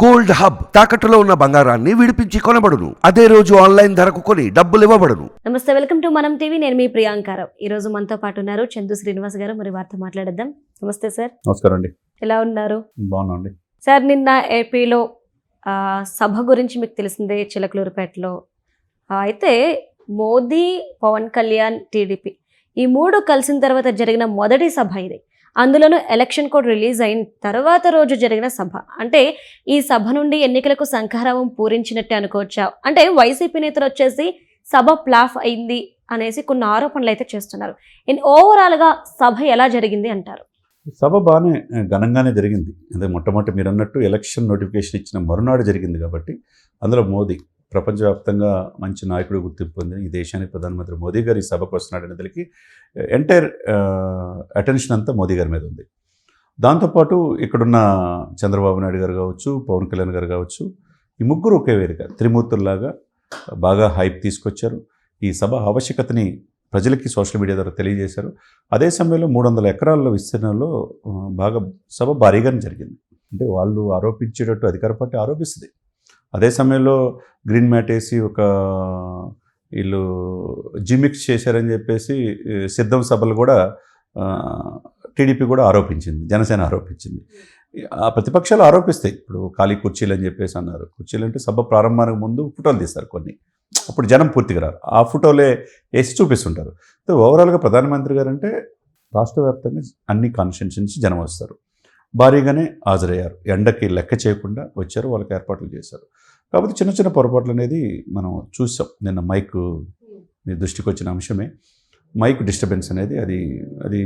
Gold hub తాకట్టులో ఉన్న బంగారాన్ని విడిపించి కొనబడును. అదే రోజు ఆన్లైన్ ధరకు కొని డబ్బులు ఇవ్వబడును. నమస్తే వెల్కమ్ టు మనం టీవీ. నేను మీ ప్రియాంకారావు ఈ రోజు మనతో పాటు ఉన్నారు చందు శ్రీనివాస్ గారు. మరి వారితో మాట్లాడేద్దాం. నమస్తే సార్. నమస్కారం అండి. ఎలా ఉన్నారు? బాగున్నా అండి. సార్ నిన్న ఏపీలో ఆ, సభ గురించి మీకు తెలిసిందే చిలకలూరుపేటలో. అయితే మోదీ పవన్ కళ్యాణ్ టీడీపీ ఈ మూడు కలిసిన తర్వాత జరిగిన మొదటి సభ ఇది. అందులోనూ ఎలక్షన్ కోడ్ రిలీజ్ అయిన తర్వాత రోజు జరిగిన సభ. అంటే ఈ సభ నుండి ఎన్నికలకు శంఖారావం పూరించినట్టే అనుకోవచ్చా? అంటే వైసీపీ నేతలు వచ్చేసి సభ ప్లాఫ్ అయింది అనేసి కొన్ని ఆరోపణలు అయితే చేస్తున్నారు. ఇన్ ఓవరాల్గా సభ ఎలా జరిగింది అంటారు? సభ బాగానే ఘనంగానే జరిగింది. అదే మొట్టమొదటి మీరు అన్నట్టు ఎలక్షన్ నోటిఫికేషన్ ఇచ్చిన మరునాడు జరిగింది కాబట్టి అందులో మోదీ ప్రపంచవ్యాప్తంగా మంచి నాయకుడు గుర్తింపు పొందిన ఈ దేశానికి ప్రధానమంత్రి మోదీ గారు ఈ సభకు వస్తున్నాడు అనేదానికి ఎంటైర్ అటెన్షన్ అంతా మోదీ గారి మీద ఉంది. దాంతోపాటు ఇక్కడున్న చంద్రబాబు నాయుడు గారు కావచ్చు పవన్ కళ్యాణ్ గారు కావచ్చు ఈ ముగ్గురు ఒకే వేదిక త్రిమూర్తుల్లాగా బాగా హైప్ తీసుకొచ్చారు. ఈ సభ ఆవశ్యకతని ప్రజలకి సోషల్ మీడియా ద్వారా తెలియజేశారు. అదే సమయంలో మూడు వందల ఎకరాల్లో విస్తీర్ణంలో బాగా సభ భారీగానే జరిగింది. అంటే వాళ్ళు ఆరోపించేటట్టు అధికార పార్టీ ఆరోపిస్తుంది. అదే సమయంలో గ్రీన్ మ్యాట్ వేసి ఒక వీళ్ళు జిమిక్స్ చేశారని చెప్పేసి సిద్ధం సభలు కూడా టీడీపీ కూడా ఆరోపించింది జనసేన ఆరోపించింది. ఆ ప్రతిపక్షాలు ఆరోపిస్తాయి. ఇప్పుడు ఖాళీ కుర్చీలు అని చెప్పేసి అన్నారు. కుర్చీలు అంటే సభ ప్రారంభానికి ముందు ఫోటోలు తీస్తారు కొన్ని. అప్పుడు జనం పూర్తిగా రారు. ఆ ఫోటోలే వేసి చూపిస్తుంటారు. సో ఓవరాల్గా ప్రధానమంత్రి గారు అంటే రాష్ట్ర వ్యాప్తంగా అన్ని కాన్స్టిట్యూన్స్ నుంచి జనం వస్తారు. భారీగానే హాజరయ్యారు. ఎండకి లెక్క చేయకుండా వచ్చారు వాళ్ళకి ఏర్పాట్లు చేశారు. కాబట్టి చిన్న చిన్న పొరపాట్లు అనేది మనం చూసాం. నిన్న మైక్ మీ దృష్టికి వచ్చిన అంశమే. మైక్ డిస్టర్బెన్స్ అనేది అది అది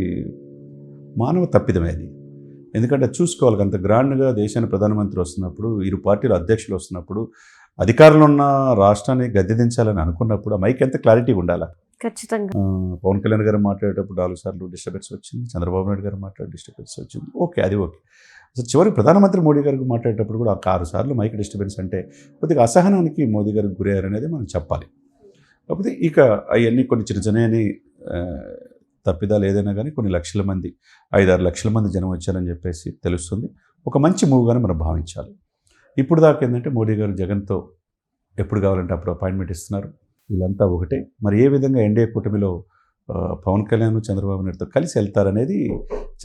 మానవ తప్పిదమే అది. ఎందుకంటే అది చూసుకోవాలి అంత గ్రాండ్గా దేశాన్ని ప్రధానమంత్రి వస్తున్నప్పుడు ఇరు పార్టీల అధ్యక్షులు వస్తున్నప్పుడు అధికారంలో ఉన్న రాష్ట్రాన్ని గద్దెదించాలని అనుకున్నప్పుడు ఆ మైక్ ఎంత క్లారిటీగా ఉండాలి? ఖచ్చితంగా. పవన్ కళ్యాణ్ గారు మాట్లాడేటప్పుడు నాలుగు సార్లు డిస్టర్బెన్స్ వచ్చింది. చంద్రబాబు నాయుడు గారు మాట్లాడే డిస్టర్బెన్స్ వచ్చింది. ఓకే అది ఓకే. అసలు చివరికి ప్రధానమంత్రి మోడీ గారికి మాట్లాడేటప్పుడు కూడా ఆ ఆరు సార్లు మైక్ డిస్టర్బెన్స్ అంటే కొద్దిగా అసహనానికి మోదీ గారికి గురయ్యారనేది మనం చెప్పాలి. కాకపోతే ఇక అవన్నీ కొన్ని చిన్న చిన్నని తప్పిదాలు ఏదైనా కానీ కొన్ని లక్షల మంది ఐదారు లక్షల మంది జనం వచ్చారని చెప్పేసి తెలుస్తుంది. ఒక మంచి మూవ్గానే మనం భావించాలి. ఇప్పుడు దాకా ఏంటంటే మోడీ గారు జగన్తో ఎప్పుడు కావాలంటే అప్పుడు అపాయింట్మెంట్ ఇస్తున్నారు. వీళ్ళంతా ఒకటే. మరి ఏ విధంగా ఎన్డీఏ కూటమిలో పవన్ కళ్యాణ్ చంద్రబాబు నాయుడుతో కలిసి వెళ్తారనేది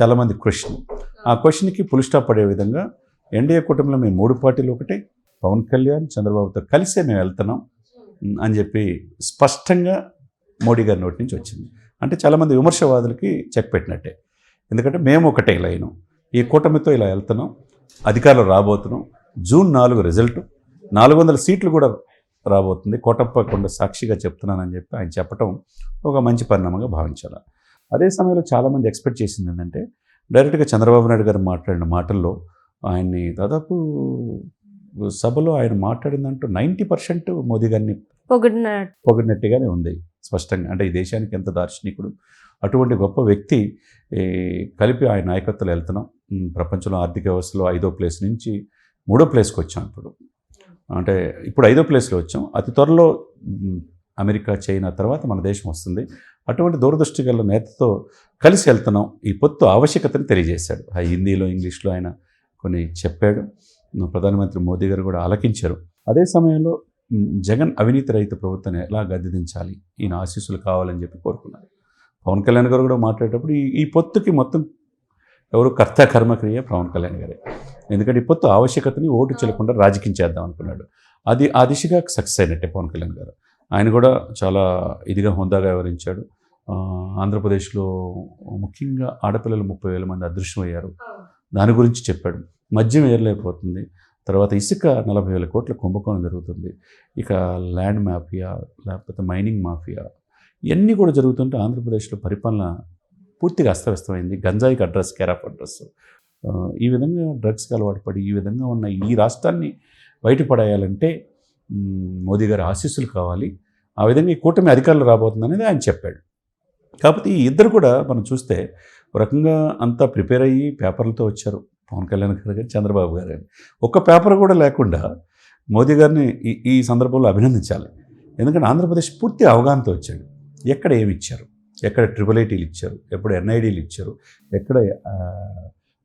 చాలామంది క్వశ్చన్. ఆ క్వశ్చన్కి పుల్ స్టాప్ పడే విధంగా ఎన్డీఏ కూటమిలో మేము మూడు పార్టీలు ఒకటే. పవన్ కళ్యాణ్ చంద్రబాబుతో కలిసే మేము వెళ్తున్నాం అని చెప్పి స్పష్టంగా మోడీ గారి నోటి నుంచి వచ్చింది. అంటే చాలామంది విమర్శవాదులకి చెక్ పెట్టినట్టే. ఎందుకంటే మేము ఒకటే లైను. ఈ కూటమితో ఇలా వెళ్తున్నాం. అధికారులు రాబోతున్నాం. జూన్ నాలుగు రిజల్ట్. నాలుగు వందల సీట్లు కూడా రాబోతుంది. కోటప్ప కొండ సాక్షిగా చెప్తున్నానని చెప్పి ఆయన చెప్పటం ఒక మంచి పరిణామంగా భావించాలి. అదే సమయంలో చాలామంది ఎక్స్పెక్ట్ చేసింది ఏంటంటే డైరెక్ట్గా చంద్రబాబు నాయుడు గారు మాట్లాడిన మాటల్లో ఆయన్ని దాదాపు సభలో ఆయన మాట్లాడిందంటూ నైంటీ పర్సెంట్ మోదీ గారిని పొగిడిన పొగిడినట్టుగానే ఉంది స్పష్టంగా. అంటే ఈ దేశానికి ఎంత దార్శనికుడు అటువంటి గొప్ప వ్యక్తి ఈ, కలిపి ఆయన నాయకత్వంలో వెళ్తున్నాం. ప్రపంచంలో ఆర్థిక వ్యవస్థలో ఐదో ప్లేస్ నుంచి మూడో ప్లేస్కి వచ్చాం ఇప్పుడు. అంటే ఇప్పుడు ఐదో ప్లేస్లో వచ్చాం. అతి త్వరలో అమెరికా చైనా తర్వాత మన దేశం వస్తుంది. అటువంటి దూరదృష్టి గల నేతతో కలిసి వెళ్తున్నాం. ఈ పొత్తు ఆవశ్యకతను తెలియజేశాడు. ఆ హిందీలో ఇంగ్లీష్లో ఆయన కొన్ని చెప్పాడు. ప్రధానమంత్రి మోదీ గారు కూడా ఆలకించారు. అదే సమయంలో జగన్ అవినీతి రహిత ప్రభుత్వాన్ని ఎలా గద్దెదించాలి ఈయన ఆశీస్సులు కావాలని చెప్పి కోరుకున్నారు. పవన్ కళ్యాణ్ గారు కూడా మాట్లాడేటప్పుడు ఈ ఈ పొత్తుకి మొత్తం ఎవరు కర్త కర్మక్రియ పవన్ కళ్యాణ్ గారే. ఎందుకంటే పొత్తు ఆవశ్యకతని ఓటు చెల్లకుండా రాజకీయం చేద్దాం అనుకున్నాడు. అది ఆ దిశగా సక్సెస్ అయినట్టే పవన్ కళ్యాణ్ గారు. ఆయన కూడా చాలా ఇదిగా హుందాగా వివరించాడు ఆంధ్రప్రదేశ్లో ముఖ్యంగా ఆడపిల్లలు ముప్పై వేల మంది అదృశ్యమయ్యారు. దాని గురించి చెప్పాడు. మద్యం ఏరలేకపోతుంది తర్వాత ఇసుక నలభై వేల కోట్ల కుంభకోణం జరుగుతుంది. ఇక ల్యాండ్ మాఫియా లేకపోతే మైనింగ్ మాఫియా ఇవన్నీ కూడా జరుగుతుంటే ఆంధ్రప్రదేశ్లో పరిపాలన పూర్తిగా అస్తవ్యస్తమైంది. గంజాయికి అడ్రస్ కేరాఫ్ అడ్రస్. ఈ విధంగా డ్రగ్స్కి అలవాటు పడి ఈ విధంగా ఉన్న ఈ రాష్ట్రాన్ని బయటపడేయాలంటే మోదీ గారి ఆశీస్సులు కావాలి. ఆ విధంగా ఈ కూటమి అధికారులు రాబోతుంది అనేది ఆయన చెప్పాడు. కాకపోతే ఈ ఇద్దరు కూడా మనం చూస్తే ఒక రకంగా అంతా ప్రిపేర్ అయ్యి పేపర్లతో వచ్చారు. పవన్ కళ్యాణ్ గారు కానీ చంద్రబాబు గారు కానీ ఒక్క పేపర్ కూడా లేకుండా మోదీ గారిని ఈ ఈ సందర్భంలో అభినందించాలి. ఎందుకంటే ఆంధ్రప్రదేశ్ పూర్తి అవగాహనతో వచ్చాడు. ఎక్కడ ఏమి ఇచ్చారు? ఎక్కడ ట్రిపుల్ ఐటీలు ఇచ్చారు? ఎప్పుడు ఎన్ఐడీలు ఇచ్చారు? ఎక్కడ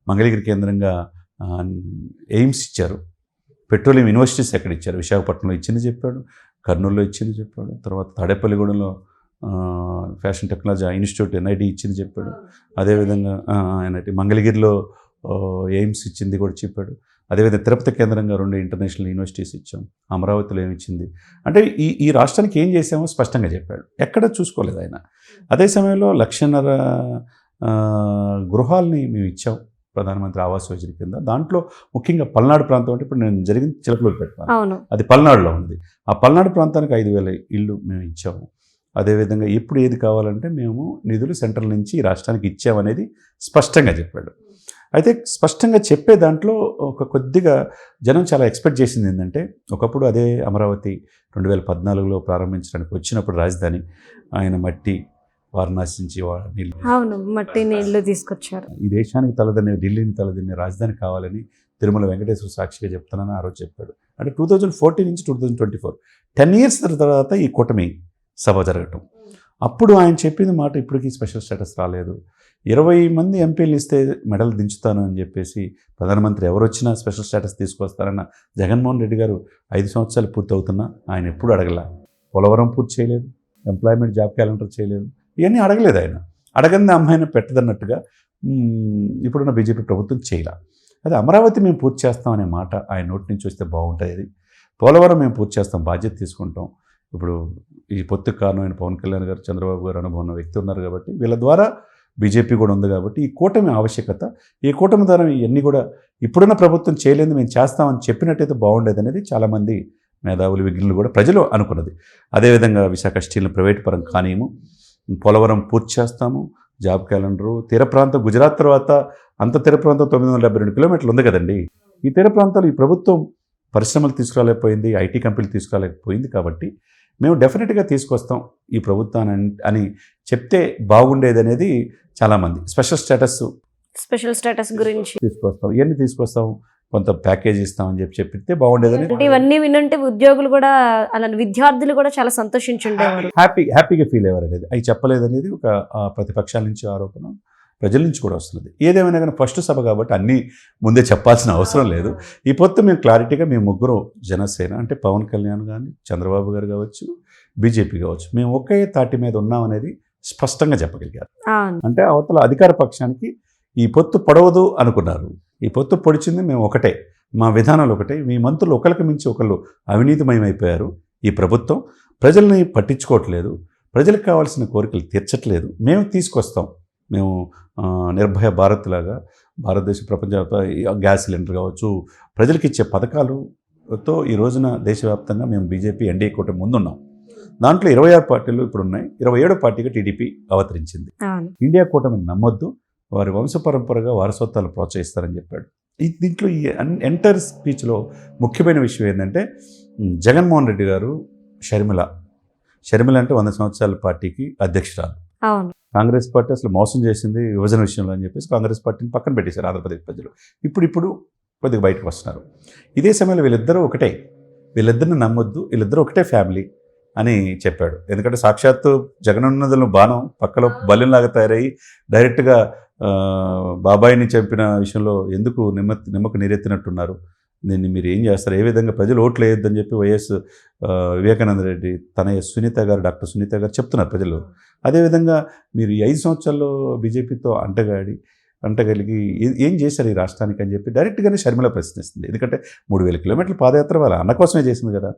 మంగళగిరి కేంద్రంగా ఎయిమ్స్ ఇచ్చారు. పెట్రోలియం యూనివర్సిటీస్ ఎక్కడ ఇచ్చారు విశాఖపట్నంలో ఇచ్చింది చెప్పాడు కర్నూలులో ఇచ్చింది చెప్పాడు తర్వాత తాడేపల్లిగూడెంలో ఫ్యాషన్ టెక్నాలజీ ఇన్స్టిట్యూట్ ఎన్ఐటి ఇచ్చింది చెప్పాడు. అదేవిధంగా ఎన్ఐటి మంగళగిరిలో ఎయిమ్స్ ఇచ్చింది కూడా చెప్పాడు. అదేవిధంగా తిరుపతి కేంద్రంగా రెండు ఇంటర్నేషనల్ యూనివర్సిటీస్ ఇచ్చాం. అమరావతిలో ఏమిచ్చింది అంటే ఈ ఈ రాష్ట్రానికి ఏం చేసామో స్పష్టంగా చెప్పాడు. ఎక్కడ చూసుకోలేదు ఆయన. అదే సమయంలో లక్షన్నర గృహాలని గృహాల్ని మేము ఇచ్చాం. ప్రధానమంత్రి ఆవాస్ యోజన కింద. దాంట్లో ముఖ్యంగా పల్నాడు ప్రాంతం అంటే ఇప్పుడు నేను జరిగింది చిలకలూరు పెట్టాను అవును. అది పల్నాడులో ఉంది ఆ పల్నాడు ప్రాంతానికి ఐదు వేల ఇల్లు మేము ఇచ్చాము. అదేవిధంగా ఎప్పుడు ఏది కావాలంటే మేము నిధులు సెంట్రల్ నుంచి ఈ రాష్ట్రానికి ఇచ్చామనేది స్పష్టంగా చెప్పాడు. అయితే స్పష్టంగా చెప్పే దాంట్లో ఒక కొద్దిగా జనం చాలా ఎక్స్పెక్ట్ చేసింది ఏంటంటే ఒకప్పుడు అదే అమరావతి రెండు వేల పద్నాలుగులో ప్రారంభించడానికి వచ్చినప్పుడు రాజధాని ఆయన మట్టి వారణాసి నుంచి వా- నీళ్ళు అవును మట్టి నీళ్ళు తీసుకొచ్చారు. ఈ దేశానికి తలదన్నే ఢిల్లీని తలదన్నే రాజధాని కావాలని తిరుమల వెంకటేశ్వర సాక్షిగా చెప్తానని ఆ రోజు చెప్పాడు. అంటే టూ థౌజండ్ ఫోర్టీన్ నుంచి two thousand twenty four ten years తర్వాత ఈ కూటమి సభ జరగటం. అప్పుడు ఆయన చెప్పింది మాట ఇప్పటికీ స్పెషల్ స్టేటస్ రాలేదు. ఇరవై మంది ఎంపీలు ఇస్తే మెడల్ దించుతాను అని చెప్పేసి ప్రధానమంత్రి ఎవరు వచ్చినా స్పెషల్ స్టేటస్ తీసుకొస్తారన్న జగన్మోహన్ రెడ్డి గారు ఐదు సంవత్సరాలు పూర్తి అవుతున్నా ఆయన ఎప్పుడు అడగల. పోలవరం పూర్తి చేయలేదు. ఎంప్లాయ్మెంట్ జాబ్ క్యాలెండర్ చేయలేదు. ఇవన్నీ అడగలేదు ఆయన. అడగని అమ్మాయిని పెట్టదన్నట్టుగా ఇప్పుడున్న బీజేపీ ప్రభుత్వం చేయలే. అదే అమరావతి మేము పూర్తి చేస్తామనే మాట ఆయన నోటి నుంచి వస్తే బాగుంటుంది పోలవరం మేము పూర్తి చేస్తాం బాధ్యత తీసుకుంటాం. ఇప్పుడు ఈ పొత్తు కారణమైన పవన్ కళ్యాణ్ గారు చంద్రబాబు గారు అనుభవం ఉన్న వ్యక్తి ఉన్నారు కాబట్టి వీళ్ళ ద్వారా బీజేపీ కూడా ఉంది కాబట్టి ఈ కూటమి ఆవశ్యకత ఈ కూటమి ద్వారా ఇవన్నీ కూడా ఇప్పుడున్న ప్రభుత్వం చేయలేదు మేము చేస్తామని చెప్పినట్టయితే బాగుండేది అనేది చాలామంది మేధావులు విఘ్నులు కూడా ప్రజలు అనుకున్నది. అదేవిధంగా విశాఖ స్టీల్ని ప్రైవేట్ పరం కానీయము పోలవరం పూర్తి చేస్తాము. Job calendar. తీర ప్రాంతం గుజరాత్ తర్వాత అంత తీర ప్రాంతం తొమ్మిది వందల డెబ్బై రెండు కిలోమీటర్లు ఉంది కదండి. ఈ తీర ప్రాంతాలు ఈ ప్రభుత్వం పరిశ్రమలు తీసుకురాలేకపోయింది ఐటీ కంపెనీలు తీసుకురాలేకపోయింది కాబట్టి మేము డెఫినెట్గా తీసుకొస్తాం ఈ ప్రభుత్వాన్ని అని- చెప్తే బాగుండేది అనేది చాలామంది. స్పెషల్ స్టేటస్ స్పెషల్ స్టేటస్ గురించి. తీసుకొస్తాం. ఇవన్నీ తీసుకొస్తాం. కొంత ప్యాకేజ్ ఇస్తామని చెప్పి చెప్పితే బాగుండేదని అంటే ఇవన్నీ వినుంటే ఉద్యోగులు కూడా అలా విద్యార్థులు కూడా చాలా సంతోషించుండేవారు. హ్యాపీ హ్యాపీగా ఫీల్ అయ్యారు అనేది అవి చెప్పలేదనేది ఒక ప్రతిపక్షాల నుంచి ఆరోపణ ప్రజల నుంచి కూడా వస్తున్నది. ఏదేమైనా కానీ ఫస్ట్ సభ కాబట్టి అన్నీ ముందే చెప్పాల్సిన అవసరం లేదు. ఈ పొత్తు మేము క్లారిటీగా మేము ముగ్గురు జనసేన అంటే పవన్ కళ్యాణ్ కానీ చంద్రబాబు గారు కావచ్చు బీజేపీ కావచ్చు మేము ఒకే తాటి మీద ఉన్నాం అనేది స్పష్టంగా చెప్పగలిగారు. అంటే అవతల అధికార పక్షానికి ఈ పొత్తు పొడవదు అనుకున్నారు. ఈ పొత్తు పొడిచింది మేము ఒకటే మా విధానాలు ఒకటే. మీ మంత్రులు ఒకరికి మించి ఒకళ్ళు అవినీతిమయమైపోయారు. ఈ ప్రభుత్వం ప్రజల్ని పట్టించుకోవట్లేదు. ప్రజలకు కావాల్సిన కోరికలు తీర్చట్లేదు. మేము తీసుకొస్తాం. మేము నిర్భయ భారత్ లాగా భారతదేశ ప్రపంచ గ్యాస్ సిలిండర్ కావచ్చు ప్రజలకు ఇచ్చే పథకాలుతో ఈ రోజున దేశవ్యాప్తంగా మేము బీజేపీ ఎన్డీఏ కూటమి ముందున్నాం. దాంట్లో ఇరవై ఆరు పార్టీలు ఇప్పుడు ఉన్నాయి ఇరవై ఏడో పార్టీగా టీడీపీ అవతరించింది. ఇండియా కూటమిని నమ్మొద్దు. వారి వంశపరంపరగా వారసత్వాలు ప్రోత్సహిస్తారని చెప్పాడు. ఈ దీంట్లో ఈ ఎంటైర్ స్పీచ్లో ముఖ్యమైన విషయం ఏంటంటే జగన్మోహన్ రెడ్డి గారు షర్మిల. షర్మిల అంటే వంద సంవత్సరాల పార్టీకి అధ్యక్షురాలు. అవును. కాంగ్రెస్ పార్టీ అసలు మోసం చేసింది విభజన విషయంలో అని చెప్పేసి కాంగ్రెస్ పార్టీని పక్కన పెట్టేశారు ఆంధ్రప్రదేశ్ ప్రజలు. ఇప్పుడు ఇప్పుడు కొద్దిగా బయటకు వస్తున్నారు. ఇదే సమయంలో వీళ్ళిద్దరూ ఒకటే వీళ్ళిద్దరిని నమ్మొద్దు వీళ్ళిద్దరూ ఒకటే ఫ్యామిలీ అని చెప్పాడు. ఎందుకంటే సాక్షాత్తు జగనున్నదులు బాణం పక్కలో బలిలాగా తయారయ్యి డైరెక్ట్గా బాబాయిని చంపిన విషయంలో ఎందుకు నిమ్మ నిమ్మకు నీరెత్తినట్టున్నారు? దీన్ని మీరు ఏం చేస్తారు? ఏ విధంగా ప్రజలు ఓట్లు వేయొద్దని చెప్పి వైఎస్ వివేకానంద రెడ్డి తనయ్య సునీత గారు డాక్టర్ సునీత గారు చెప్తున్నారు ప్రజలు. అదేవిధంగా మీరు ఈ ఐదు సంవత్సరాల్లో బీజేపీతో అంటగాడి అంటగలిగి ఏ- చేశారు ఈ రాష్ట్రానికి అని చెప్పి డైరెక్ట్గానే షర్మిల ప్రశ్నిస్తుంది. ఎందుకంటే మూడు వేల కిలోమీటర్ల పాదయాత్ర వాళ్ళ అన్న కోసమే చేసింది కదా.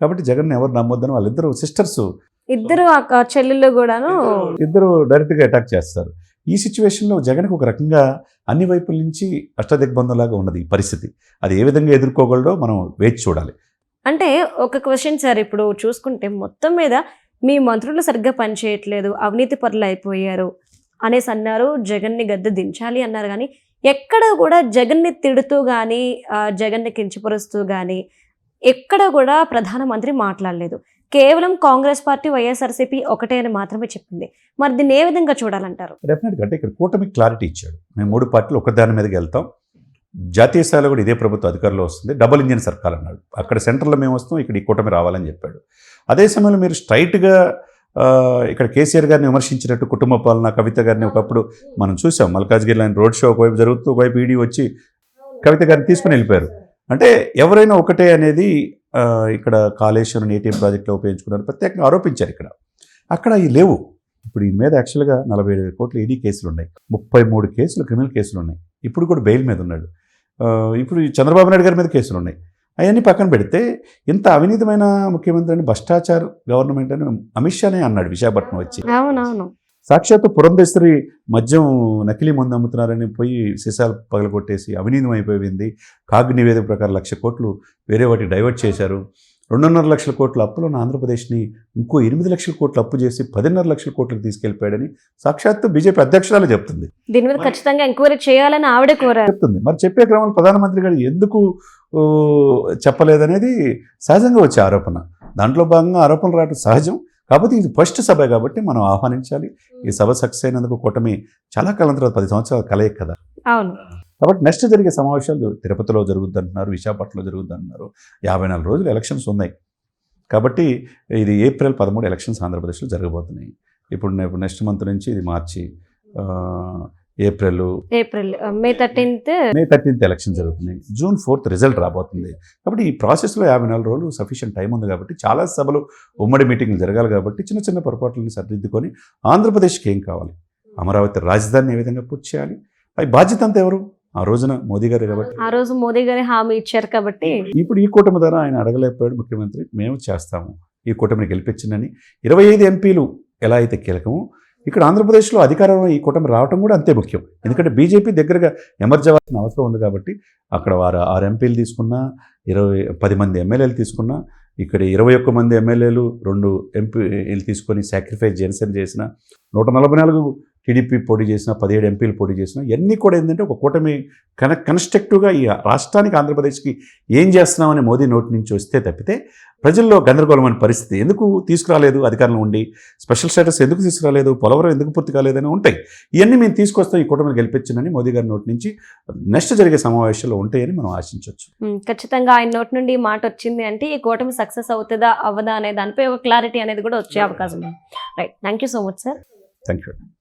కాబట్టి జగన్ ఎవరు నమ్మొద్దని వాళ్ళిద్దరు సిస్టర్స్. ఇద్దరు చెల్లెళ్ళు కూడాను ఇద్దరు డైరెక్ట్గా అటాక్ చేస్తారు. ఈ సిచ్యువేషన్లో జగన్కు ఒక రకంగా అన్ని వైపుల నుంచి అష్టదిగ్బంధంలాగా ఉన్నది ఈ పరిస్థితి. అది ఏ విధంగా ఎదుర్కోగలడో మనం వేచి చూడాలి. అంటే ఒక క్వశ్చన్ సార్ ఇప్పుడు చూసుకుంటే మొత్తం మీద మీ మంత్రులు సరిగ్గా పనిచేయట్లేదు అవినీతి పరులు అయిపోయారు అనేసి అన్నారు జగన్ని గద్దె దించాలి అన్నారు కానీ ఎక్కడ కూడా జగన్ని తిడుతూ కానీ జగన్ని కించపరుస్తూ కానీ ఎక్కడ కూడా ప్రధానమంత్రి మాట్లాడలేదు. కేవలం కాంగ్రెస్ పార్టీ వైఎస్ఆర్సీపీ ఒకటే అని మాత్రమే చెప్పింది. మరి దీన్ని ఏ విధంగా చూడాలంటారు? డెఫినెట్గా అంటే ఇక్కడ కూటమి క్లారిటీ ఇచ్చాడు. మేము మూడు పార్టీలు ఒకదాని మీదకి వెళ్తాం. జాతీయ స్థాయిలో కూడా ఇదే ప్రభుత్వ అధికారంలో వస్తుంది. డబుల్ ఇంజిన్ సర్కార్ అన్నాడు. అక్కడ సెంటర్లో మేము వస్తాం ఇక్కడ ఈ కూటమి రావాలని చెప్పాడు. అదే సమయంలో మీరు స్ట్రైట్గా ఇక్కడ కేసీఆర్ గారిని విమర్శించినట్టు కుటుంబ పాలన కవిత గారిని ఒకప్పుడు మనం చూసాం. మల్కాజ్గిరి లైన్ రోడ్ షో ఒకవైపు జరుగుతూ ఒకవైపు ఈడీ వచ్చి కవిత గారిని తీసుకుని వెళ్ళిపోయారు. అంటే ఎవరైనా ఒకటే అనేది ఇక్కడ కాళేశ్వరం ఏటీఎం ప్రాజెక్టులో ఉపయోగించుకున్నారు. ప్రత్యేకంగా ఆరోపించారు ఇక్కడ. అక్కడ అవి లేవు. ఇప్పుడు ఈ మీద యాక్చువల్గా నలభై ఏడు కోట్ల ఈడీ కేసులు ఉన్నాయి ముప్పై మూడు కేసులు క్రిమినల్ కేసులు ఉన్నాయి ఇప్పుడు కూడా బెయిల్ మీద ఉన్నాడు. ఇప్పుడు చంద్రబాబు నాయుడు గారి మీద కేసులు ఉన్నాయి అవన్నీ పక్కన పెడితే ఇంత అవినీతమైన ముఖ్యమంత్రి అని భ్రష్టాచార్ గవర్నమెంట్ అని అమిత్ షానే అన్నాడు విశాఖపట్నం వచ్చి. అవునవును. సాక్షాత్తు పురంధేశ్వరి మద్యం నకిలీ మందు అమ్ముతున్నారని పోయి సీసాలు పగలగొట్టేసి అవినీతం అయిపోయింది కాగ్ నివేదిక ప్రకారం లక్ష కోట్లు వేరే వాటికి డైవర్ట్ చేశారు. రెండున్నర లక్షల కోట్ల అప్పులు ఉన్న ఆంధ్రప్రదేశ్ని ఇంకో ఎనిమిది లక్షల కోట్లు అప్పు చేసి పదిన్నర లక్షల కోట్లకు తీసుకెళ్ళిపోయాడని సాక్షాత్తు బీజేపీ అధ్యక్షురాలు చెప్తుంది. దీని మీద ఖచ్చితంగా ఎంక్వైరీ చేయాలని ఆవిడే కోరారు. చెప్తుంది. మరి చెప్పే క్రమంలో ప్రధానమంత్రి గారు ఎందుకు చెప్పలేదనేది సహజంగా వచ్చే ఆరోపణ. దాంట్లో భాగంగా ఆరోపణలు రావడం సహజం. కాకపోతే ఇది ఫస్ట్ సభ కాబట్టి మనం ఆహ్వానించాలి. ఈ సభ సక్సెస్ అయినందుకు కూటమి చాలా కాలం తర్వాత పది సంవత్సరాల కలయిక కదా. అవును. కాబట్టి నెక్స్ట్ జరిగే సమావేశాలు తిరుపతిలో జరుగుద్ది అంటున్నారు విశాఖపట్నంలో జరుగుద్ది అంటున్నారు యాభై నాలుగు రోజులు ఎలక్షన్స్ ఉన్నాయి. కాబట్టి ఇది ఏప్రిల్ పదమూడు ఎలక్షన్స్ ఆంధ్రప్రదేశ్లో జరగబోతున్నాయి. ఇప్పుడు నెక్స్ట్ మంత్ నుంచి ఇది March April. April May thirteenth. May thirteenth election జరుగుతున్నాయి. జూన్ ఫోర్త్ రిజల్ట్ రాబోతుంది. కాబట్టి ఈ ప్రాసెస్లో యాభై నాలుగు రోజులు సఫిషియంట్ టైం ఉంది కాబట్టి చాలా సభలు ఉమ్మడి మీటింగ్లు జరగాలి కాబట్టి చిన్న చిన్న పొరపాట్లని సరిదిద్దుకొని ఆంధ్రప్రదేశ్కి ఏం కావాలి? అమరావతి రాజధానిని ఏ విధంగా పూర్తి చేయాలి? అవి బాధ్యత అంతా ఎవరు? ఆ రోజున మోదీ గారు కాబట్టి. ఆ రోజు మోదీ గారి హామీ ఇచ్చారు కాబట్టి. ఇప్పుడు ఈ కూటమి ద్వారా ఆయన అడగలేకపోయాడు ముఖ్యమంత్రి మేము చేస్తాము. ఈ కూటమిని గెలిపించిందని ఇరవై ఐదు ఎంపీలు ఎలా అయితే కీలకమో ఇక్కడ ఆంధ్రప్రదేశ్లో అధికారం ఈ కూటమి రావటం కూడా అంతే ముఖ్యం. ఎందుకంటే బీజేపీ దగ్గరగా ఎమర్జ్ అవ్వాల్సిన అవసరం ఉంది కాబట్టి అక్కడ వారు ఆరు ఎంపీలు తీసుకున్నా ఇరవై పది మంది ఎమ్మెల్యేలు తీసుకున్నా ఇక్కడ ఇరవై ఒక్క మంది ఎమ్మెల్యేలు రెండు ఎంపీలు తీసుకొని సాక్రిఫైస్ జనసేన చేసిన నూట నలభై నాలుగు టీడీపీ పోటీ చేసిన పదిహేడు ఎంపీలు పోటీ చేసిన ఇవన్నీ కూడా ఏంటంటే ఒక కూటమి కన కన్స్ట్రక్టివ్గా ఈ రాష్ట్రానికి ఆంధ్రప్రదేశ్కి ఏం చేస్తున్నామని మోదీ నోటి నుంచి వస్తే తప్పితే ప్రజల్లో గందరగోళమైన పరిస్థితి ఎందుకు తీసుకురాలేదు? అధికారంలో ఉండి స్పెషల్ స్టేటస్ ఎందుకు తీసుకురాలేదు? పోలవరం ఎందుకు పూర్తి కాలేదని ఉంటాయి. ఇవన్నీ మేము తీసుకొస్తాం ఈ కూటమిని గెలిపించనని మోదీ గారి నోటి నుంచి నెక్స్ట్ జరిగే సమావేశాల్లో ఉంటాయని మనం ఆశించవచ్చు. ఖచ్చితంగా ఆయన నోటి నుండి మాట వచ్చింది అంటే ఈ కూటమి సక్సెస్ అవుతుందా అవ్వదా అనే దానిపై ఒక క్లారిటీ అనేది కూడా వచ్చే అవకాశం right thank so much sir. Thank you